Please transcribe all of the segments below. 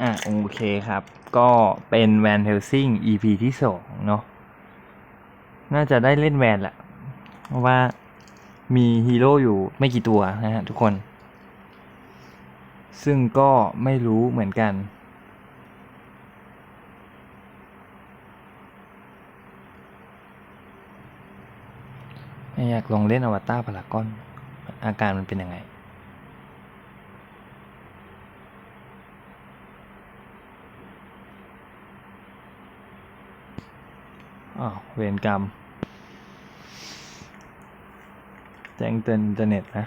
อะโอเคครับ ก็เป็นแวนเฮลซิง EP ที่สองเนาะน่าจะได้เล่นแวนแหละเพราะว่ามีฮีโร่อยู่ไม่กี่ตัวนะฮะทุกคน ซึ่งก็ไม่รู้เหมือนกันอยากลองเล่นอวตารพารากอนอาการมันเป็นยังไง อ้าวเวรกรรม แจ้งเตือนอินเทอร์เน็ตนะ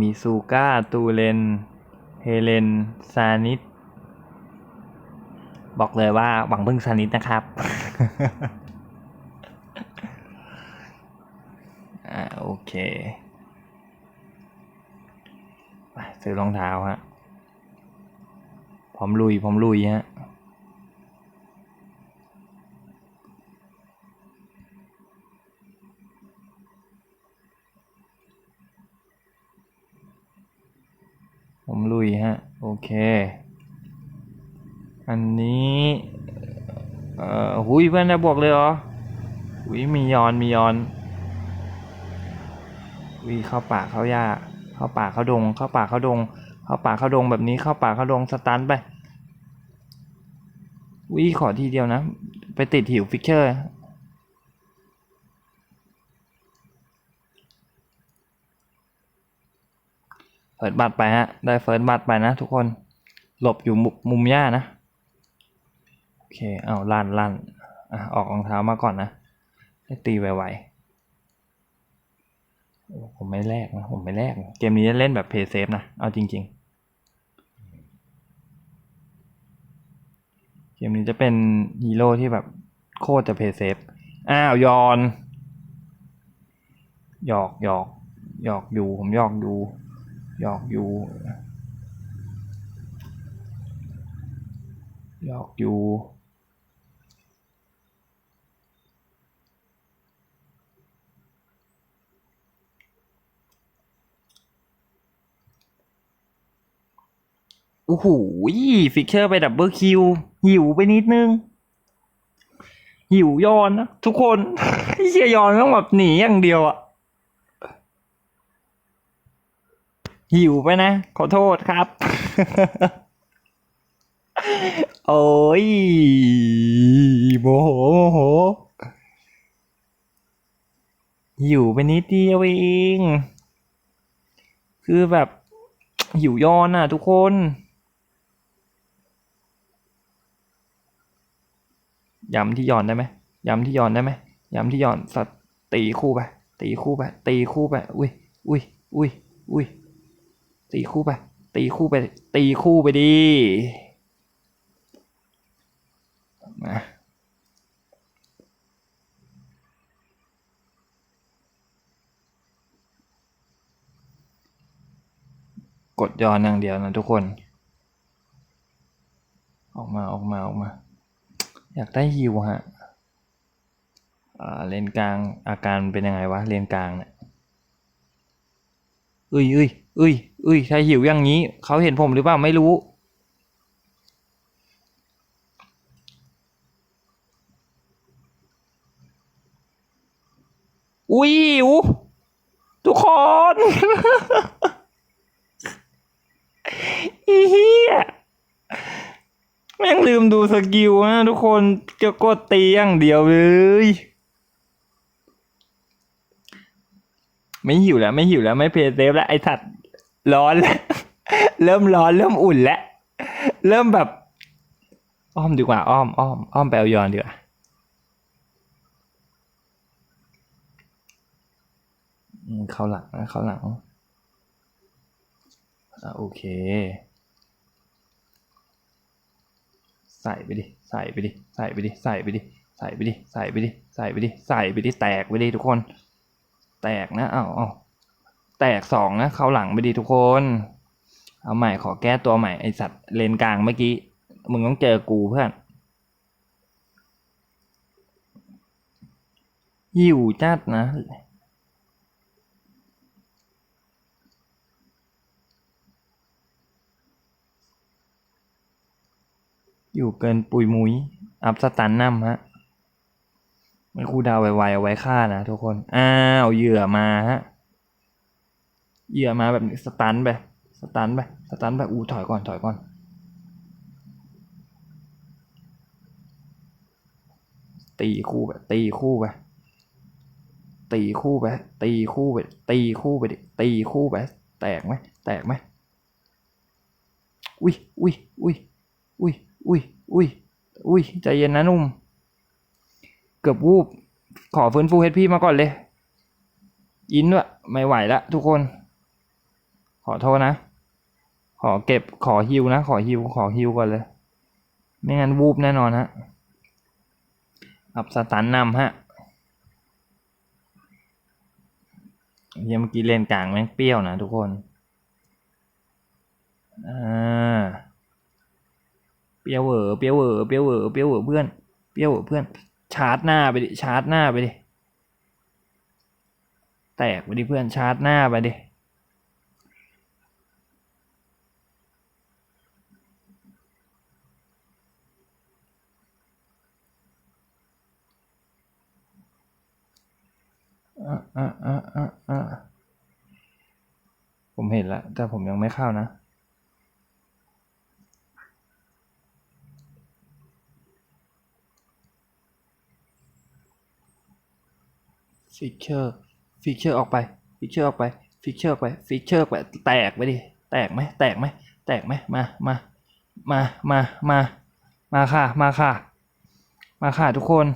มีซูก้า ตูเลน เฮเลน ซานิดบอกเลยว่าหวังพึ่งซานิดนะครับ อ่า โอเค ซื้อรองเท้าฮะพร้อมลุยพร้อมลุยฮะผมลุยฮะ โอเค อันนี้ เอ่อหุยเพื่อนได้บวกเลยเหรอหุยมียอนมียอนวิเข้าป่าเข้าหญ้า เข้าป่าเข้าดง เข้าป่าเข้าดง เข้าป่าเข้าดงแบบนี้เข้าป่าเข้าดงสตันไปวิขอทีเดียวนะ ไปติดหิวฟิกเชอร์เฟิร์สบัตรไปฮะ ได้เฟิร์สบัตรไปนะทุกคน หลบอยู่มุมหญ้านะ โอเค เอาลั่นลั่นอออกรองเท้ามาก่อนนะ ให้ตีไวๆ ผมไม่แลกนะ ผมไม่แลก เกมนี้จะเล่นแบบเพย์เซฟนะ เอาจริง ๆ เกมนี้จะเป็นฮีโร่ที่แบบโคตรจะเพย์เซฟ อ้าวยอน หยอกหยอกหยอกอยู่ ผมหยอกอยู่หยอกอยู่หยอกอยู่ โอ้โหฟิกเชอร์ไปดับเบิลคิว หิวไปนิดนึง หิวยอนนะ ทุกคนเชียยอนต้องแบบหนีอย่างเดียวอะหิวไปนะ ขอโทษครับ โอ้ยโมโหโมโหหิวไปนิดเดียวเอง คือแบบหิวยอนอะทุกคน ย้ำที่ยอนได้ไหมย้ำที่ยอนได้ไหมย้ำที่ยอนสัตตีคู่ไปตีคู่ไปตีคู่ไปอุ้ยอุ้ยอุ้ยอุ้ยตีคู่ไปตีคู่ไป ตีคู่ไปดีมากดย้อนอย่างเดียวนะทุกคน ออกมาออกมาออกมา อยากได้ฮิวฮะเลนกลางอาการเป็นยังไงวะเลนกลางเนี่ยเอ้ยเอ้ยเอ้ยเอ้ยถ้าหิวอย่างนี้ เขาเห็นผมหรือเปล่าไม่รู้ อุ้ยหิวทุกคนอีเหี้ย แม่งลืมดูสกิลนะทุกคนจะกดตีอย่างเดียวเลย ไม่หิวแล้ว ไม่หิวแล้ว ไม่เพย์เซฟแล้ว ไอ้สัตว์ร้อนแล้ว เริ่มร้อนเริ่มอุ่นแล้ว เริ่มแบบ อ้อมดีกว่า อ้อมอ้อมอ้อมไปเอายอนดีกว่าเข้าหลังนะเข้าหลังอะโอเค ใส่ไปดิ ใส่ไปดิ ใส่ไปดิ ใส่ไปดิ ใส่ไปดิ ใส่ไปดิ ใส่ไปดิ ใส่ไปดิ แตกไปดิทุกคน แตกนะเอาเอาแตกสองนะเข้าหลังไปดิทุกคน เอาใหม่ขอแก้ตัวใหม่ไอสัตว์เลนกลางเมื่อกี้ มึงต้องเจอกูเพื่อนหิวจัดนะ อยู่เกินปุยมุยอัพสตันนัมฮะไม่ครูดาวไวๆเอาไว้ฆ่านะทุกคน อ้าวเหยื่อมาฮะ เหยื่อมาแบบนี้สตันไป สตันไป สตันไป อู้ถอยก่อนถอยก่อน ตีคู่ไป ตีคู่ไป ตีคู่ไป ตีคู่ไป ตีคู่ไปดิ ตีคู่ไป แตกไหม แตกไหม อุ้ยอุ้ยอุ้ยอุ้ย อุ้ยอุ้ยอุ้ยใจเย็นนะนุ่ม เกือบวูบ ขอฟื้นฟูเฮดพี่มาก่อนเลย อินด้วยไม่ไหวละทุกคน ขอโทษนะ ขอเก็บขอฮิวนะ ขอฮิวขอฮิวก่อนเลย ไม่งั้นวูบแน่นอนฮะ อับสตันนำฮะเฮียเมื่อกี้เลนกลางแม่งเปรี้ยวนะทุกคน อ่า ปรี้ยวเหอเปี้ยวเหอเปี้ยวเหอเปี้ยวเหอเพื่อนเปี้ยวเหอเพื่อน ชาร์จหน้าไปดิชาร์จหน้าไปดิแตกไปดิเพื่อนชาร์จหน้าไปดิอะอะอะอะอะผมเห็นแล้วแต่ผมยังไม่เข้านะ ฟิกเชอร์ฟิกเชอร์ออกไปฟิกเชอร์ออกไปฟิกเชอร์ออกไปฟิกเชอร์ออกไปแตกไปดิแตกไหมแตกไหมแตกไหมมามามามามามาค่ะมาค่ะ มาค่ะทุกคน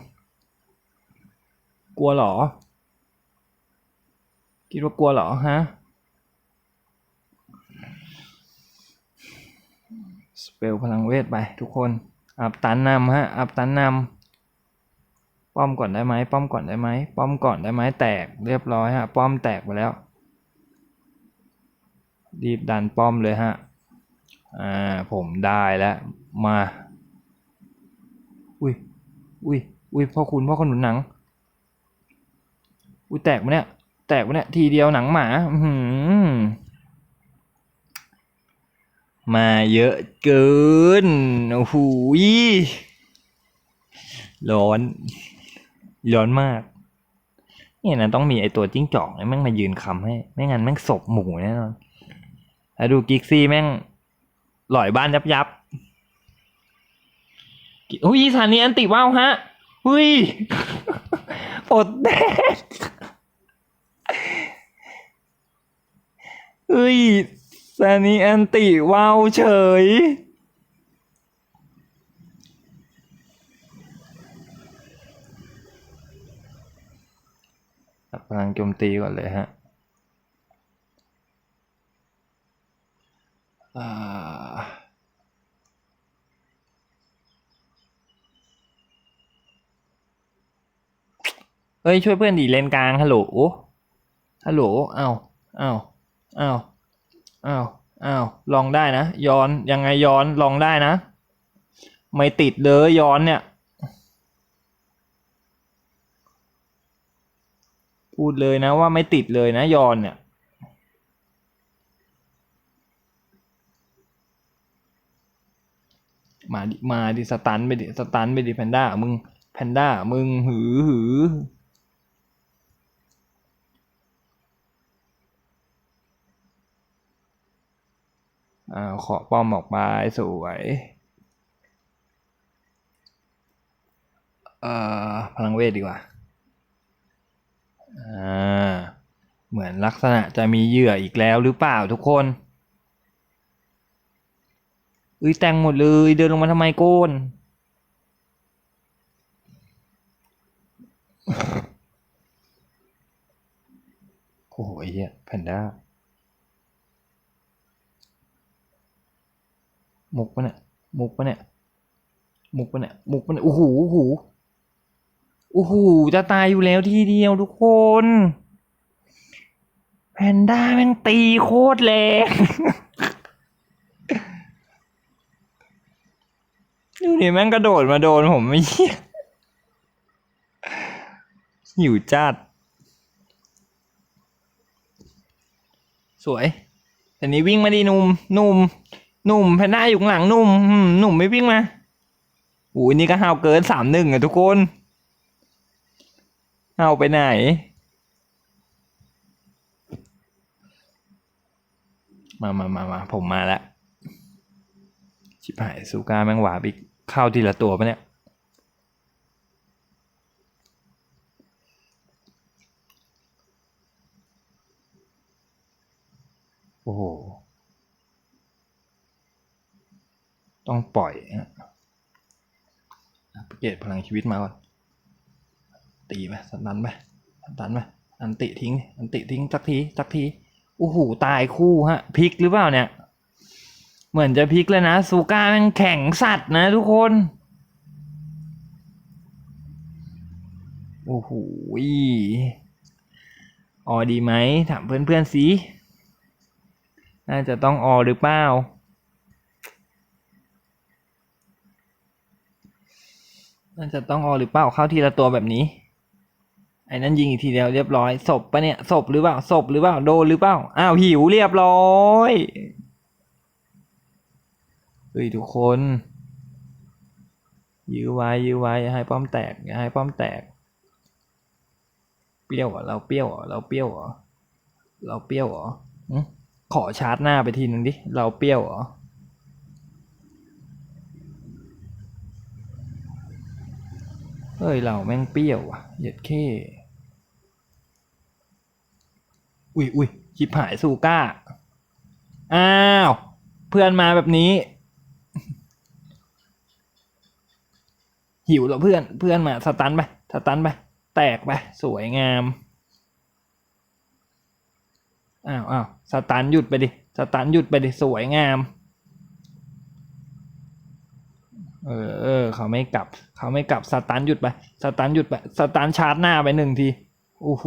กลัวหรอ คิดว่ากลัวหรอฮะสเปลพลังเวทไปทุกคน อับตันนำฮะ อับตันนำ ป้อมก่อนได้ไหมป้อมก่อนได้ไหมป้อมก่อนได้ไหมแตกเรียบร้อยฮะป้อมแตกไปแล้วรีบดันป้อมเลยฮะอ่าผมได้แล้วมาอุ้ยอุ้ยอุ้ยพ่อคุณพ่อขนุนหนังอุ้ยแตกไหมเนี่ยแตกไปเนี่ยทีเดียวหนังหมาอืมาเยอะเกินโอ้โหยร้อน ร้อนมาก เนี่ยนะต้องมีไอตัวจิ้งจอกเนี่ยแม่งมายืนคำให้ ไม่งั้นแม่งศพหมูแน่นอนแล้วดูกิกซี่แม่งหลอยบ้านยับยับอุ้ยสถานีอันติว่าวฮะอุ้ยอดแดกเฮ้ยซานีแอนติว้าวเฉย ตัดพลังโจมตีก่อนเลยฮะเฮ้ยช่วยเพื่อนดีเลนกลางฮัลโหลฮัลโหลเอ้าเอ้าเอ้าเอ้าเอ้าลองได้นะย้อนยังไงย้อนลองได้นะ ไม่ติดเลยย้อนเนี่ย พูดเลยนะว่าไม่ติดเลยนะยอนเนี่ยมาดิมาดิสตันไปดิสตันไปดิแพนด้ามึงแพนด้ามึงหือหืออ่าขอป้อมออกมาสวยเอ่อพลังเวทดีกว่า เหมือนลักษณะจะมีเหยื่ออีกแล้วหรือเปล่าทุกคนเอ้ยแต่งหมดเลยเดินลงมาทำไมโกนโอ้โหไอ้เหี้ยแพนด้ามุกปะเนี่ยมุกปะเนี่ยมุกปะเนี่ยมุกปะเนี่ยโอ้โหโอ้โห โอ้โหจะตายอยู่แล้วทีเดียวทุกคน แพนด้าแม่งตีโคตรแรงดูดิแม่งกระโดดมาโดนผมไม่เหี้ยหิวจัด สวยแต่นี้วิ่งมาดีหนุ่มหนุ่มหนุ่มแพนด้าอยู่ข้างหลังหนุ่มหนุ่มไม่วิ่งมาโอ้ยนี่ก็ห้าวเกินสามหนึ่งอะทุกคน ห้าไปไหน มามามามาผมมาแล้วชิบหายซูก้าแมงหวาบอีกเข้าทีละตัวปะเนี่ย โอ้โห ต้องปล่อยฮะเกตพลังชีวิตมาก่อน ตีไปสันดันไปสันดันไปอันติทิ้ง อันติทิ้งสักทีสักทีโอ้โหตายคู่ฮะพลิกหรือเปล่าเนี่ย เหมือนจะพลิกเลยนะซูก้าแม่งแข็งสัตว์นะทุกคน โอ้โหออดีไหมถามเพื่อนๆสิน่าจะต้องออหรือเปล่าน่าจะต้องออหรือเปล่าเข้าทีละตัวแบบนี้ ไอ้นั้นยิงอีกทีเดียวเรียบร้อยศพปะเนี่ยศพหรือเปล่าศพหรือเปล่าโดนหรือเปล่าอ้าวหิวเรียบร้อยเฮ้ยทุกคน ยื้อไว้ยื้อไว้อย่าให้ป้อมแตกอย่าให้ป้อมแตก เปรี้ยวเหรอเราเปรี้ยวเหรอเราเปรี้ยวเหรอเราเปรี้ยวเหรอขอชาร์จหน้าไปทีหนึ่งดิเราเปรี้ยวเหรอ เฮ้ยเราแม่งเปรี้ยวอะเหย็ดเข้อุ้ยอุ้ยชิบหายสูก้า อ้าว เพื่อนมาแบบนี้ หิวแล้วเพื่อนเพื่อนมาสตันไปสตันไปแตกไปสวยงามอ้าวอ้าวสตันหยุดไปดิสตันหยุดไปดิสวยงาม เออเออเขาไม่กลับ เขาไม่กลับสตันหยุดไปสตันหยุดไปสตันชาร์จหน้าไปหนึ่งทีโอ้โห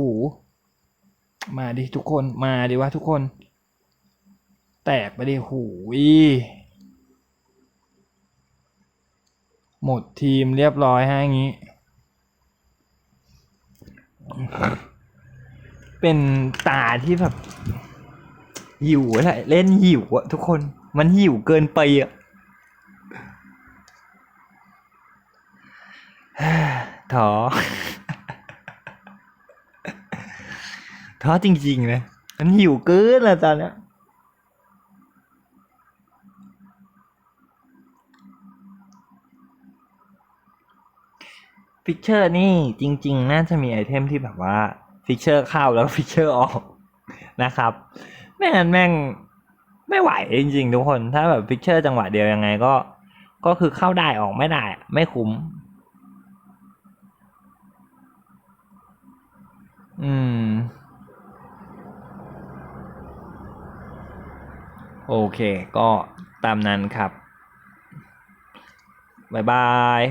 มาดิทุกคนมาดิวะทุกคน แตกไปดิหูยหมดทีมเรียบร้อยฮะอย่างนี้ เป็นตาที่แบบหิวอะไรเล่นหิวอะทุกคนมันหิวเกินไปอะ ท้อท้อจริงๆนะมันหิวเกินแล้วตอนเนี้ยฟิกเชอร์นี่จริง ๆ น่าจะมีไอเทมที่แบบว่าฟิกเชอร์เข้าแล้วฟิกเชอร์ออกนะครับไม่งั้นแม่งไม่ไหวจริง ๆ ทุกคน ถ้าแบบฟิกเชอร์จังหวะเดียวยังไงก็ ก็คือเข้าได้ออกไม่ได้ ไม่คุ้ม อืม โอเค ก็ตามนั้นครับ บ๊ายบาย